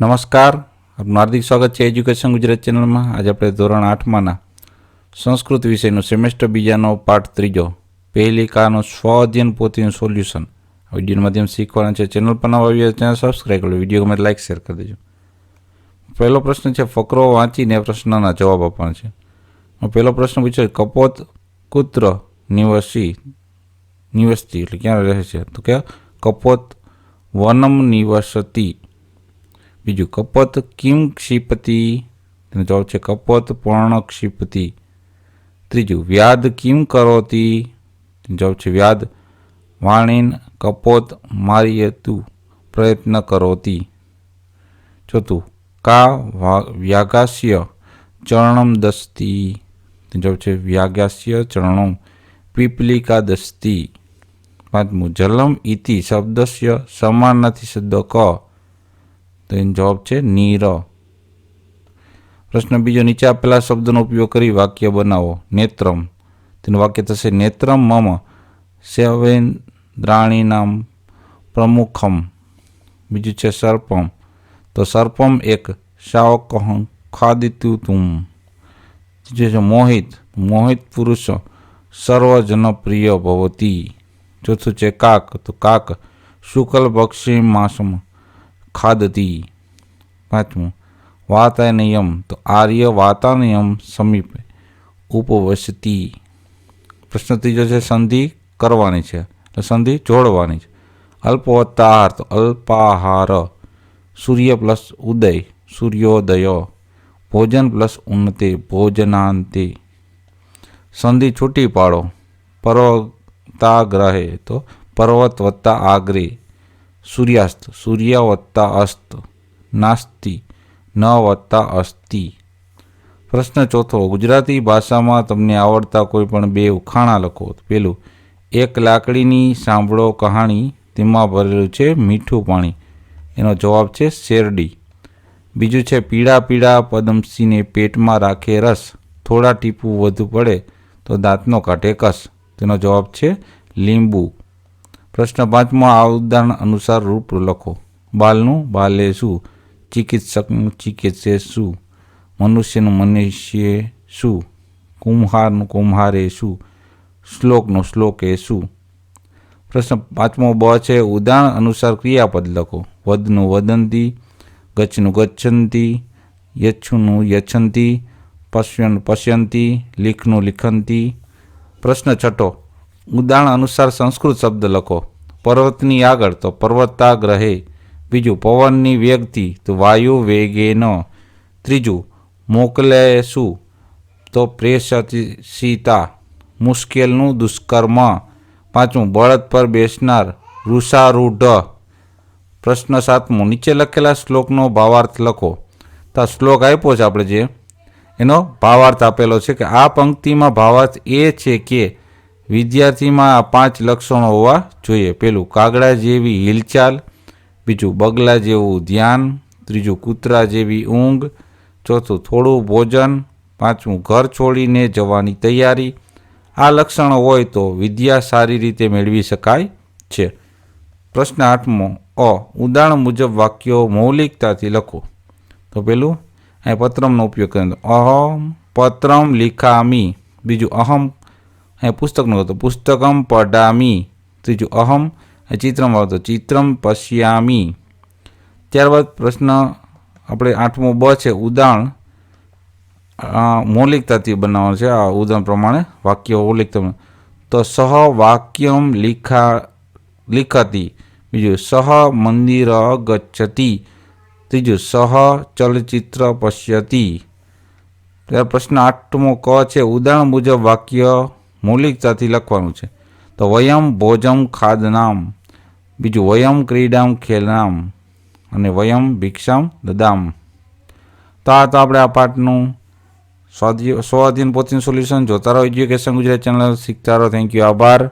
નમસ્કાર. આપનું હાર્દિક સ્વાગત છે એજ્યુકેશન ગુજરાત ચેનલમાં. આજે આપણે ધોરણ આઠમાંના સંસ્કૃત વિષયનો સેમેસ્ટર બીજાનો પાઠ ત્રીજો. પહેલી કાનો સ્વ અધ્યયન પોથીનું સોલ્યુશન વિડીયોના માધ્યમ શીખવાના છે. ચેનલ પર નવા આવ્યો ચેનલ સબસ્ક્રાઈબ કરો વીડિયો ગમે લાઇક શેર કરી દેજો. પહેલો પ્રશ્ન છે, ફકરો વાંચીને પ્રશ્નના જવાબ આપવાના છે. પહેલો પ્રશ્ન પૂછ્યો કપોત કુત્ર નિવસી, નિવસતી એટલે ક્યાં રહે છે? તો કે, કપોત વનમ નિવસતી. બીજું કપોત કિમ ક્ષિપતિ, તેનો જવાબ છે કપોત પર્ણ ક્ષિપતિ. ત્રીજું, વ્યાદ કિમ કરોતી જવાબ છે વ્યાદ. વાણીન કપોત મારિયતુ પ્રયત્ન કરોતી. ચોથું, કા વ્યાગાસ્ય ચરણમ દસ્તી જવાબ છે વ્યાગાસ્ય ચરણમ પીપલિકા દસ્તી. પાંચમું, જલમ ઇતિ શબ્દસ્ય સમાન નથી શબ્દ ક તો એનો જવાબ છે નીર. પ્રશ્ન બીજો, નીચે આપેલા શબ્દનો ઉપયોગ કરી વાક્ય બનાવો. નેત્રમ. તેનું વાક્ય થશે નેત્રમ મમ. સેવેન્દ્રાણીનામ પ્રમુખમ. બીજું છે સર્પમ. તો સર્પમ એક શાવકહ ખાદિતું તુમ ત્રીજું છે મોહિત. મોહિત પુરુષ સર્વજનપ્રિય ભવતી. ચોથું છે કાક. તો કાક શુકલ બક્ષી માસમ ખાદતી પાંચમું વાતાનયમ તો આર્ય વાતાનયમ સમીપે ઉપવસતી પ્રશ્ન ત્રીજો છે સંધિ કરવાની છે સંધિ જોડવાની છે અલ્પ તો અલ્પાહાર સૂર્ય પ્લસ ઉદય સૂર્યોદય ભોજન પ્લસ ઉન્નતિ ભોજનાંતિ સંધિ છૂટી પાડો પર્વતાગ્રહે તો પર્વત વત્તા આગ્રે સૂર્યાસ્ત સૂર્ય વત્તા અસ્ત નાસ્તિ ન વત્તા અસ્તિ પ્રશ્ન ચોથો ગુજરાતી ભાષામાં તમને આવડતા કોઈ પણ બે ઉખાણા લખો. પેલું, એક લાકડીની સાંભળો કહાણી, તેમાં ભરેલું છે મીઠું પાણી. એનો જવાબ છે શેરડી. બીજું છે, પીળા પીળા પદમસીને પેટમાં રાખે રસ, થોડા ટીપું વધુ પડે તો દાંતનો કાઢે કસ. તેનો જવાબ છે લીંબુ. પ્રશ્ન પાંચમો, આ ઉદાહરણ અનુસાર રૂપ લખો. બાલનું બાલે શું? ચિકિત્સકનું ચિકિત્સે શું? મનુષ્યનું મનુષ્ય શું? કુંભારનું કુંભારે શું? શ્લોકનું શ્લોકે શું? પ્રશ્ન પાંચમો, બ છે, ઉદાહરણ અનુસાર ક્રિયાપદ લખો. વદનું વદંતી ગચ્છનું ગચ્છંતી, યચ્છુનું યચ્છંતી, પશ્યનું પશ્યંતી, લીખનું લિખંતી. પ્રશ્ન છઠ્ઠો ઉદાહરણ અનુસાર સંસ્કૃત શબ્દ લખો. પર્વતની આગળ તો પર્વતાગ્રહે. બીજું, પવનની વેગથી તો વાયુ વેગેન. ત્રીજું, મોકલેશું તો પ્રેષિતા મુશ્કેલનું દુષ્કર્મ. પાંચમું, બળદ પર બેસનાર ઋષારૂઢ. પ્રશ્ન સાતમો, નીચે લખેલા શ્લોકનો ભાવાર્થ લખો. તો આ શ્લોક આપ્યો છે આપણે જે એનો ભાવાર્થ આપેલો છે કે આ પંક્તિમાં ભાવાર્થ એ છે કે વિદ્યાર્થીમાં આ પાંચ લક્ષણો હોવા જોઈએ. પેલું, કાગડા જેવી હિલચાલ. બીજું, બગલા જેવું ધ્યાન. ત્રીજું, કૂતરા જેવી ઊંઘ. ચોથું, થોડું ભોજન. પાંચમું, ઘર છોડીને જવાની તૈયારી. આ લક્ષણો હોય તો વિદ્યા સારી રીતે મેળવી શકાય છે. પ્રશ્ન આઠમો, અ, ઉદાહરણ મુજબ વાક્યો મૌલિકતાથી લખો. તો પેલું, અહીં પત્રમનો ઉપયોગ કરે અહમ પત્રમ લિખામી. બીજું, અહમ અહીં પુસ્તકનું હતું. પુસ્તકમ પઢામી. ત્રીજું, અહમ. અહીં ચિત્રમ આવતો ચિત્રમ પશ્યામી. ત્યારબાદ પ્રશ્ન આપણે આઠમો બ છે, ઉદાહરણ. મૌલિકતાથી બનાવવાનું છે. આ ઉદાહરણ પ્રમાણે વાક્ય મૌલિકતા તો સહ વાક્યમ લિખા, લિખતી. બીજું, સહ મંદિર ગચ્છતી. ત્રીજું, સહ ચલચિત્ર પશ્યતી. ત્યારે પ્રશ્ન આઠમો ક છે, ઉદાહરણ મુજબ વાક્ય મૌલિકતાથી લખવાનું છે. તો વયમ ભોજમ ખાદનામ, બીજું વયમ ક્રીડામ ખેલનામ, અને વયમ ભિક્ષામ દદામ. તો આ તો આપણે આ પાઠનું સ્વાધ્ય સ્વાધીન પોતીનું સોલ્યુશન જોતા રહો. એજ્યુકેશન ગુજરાત ચેનલ શીખતા રહો. થેન્ક યુ આભાર.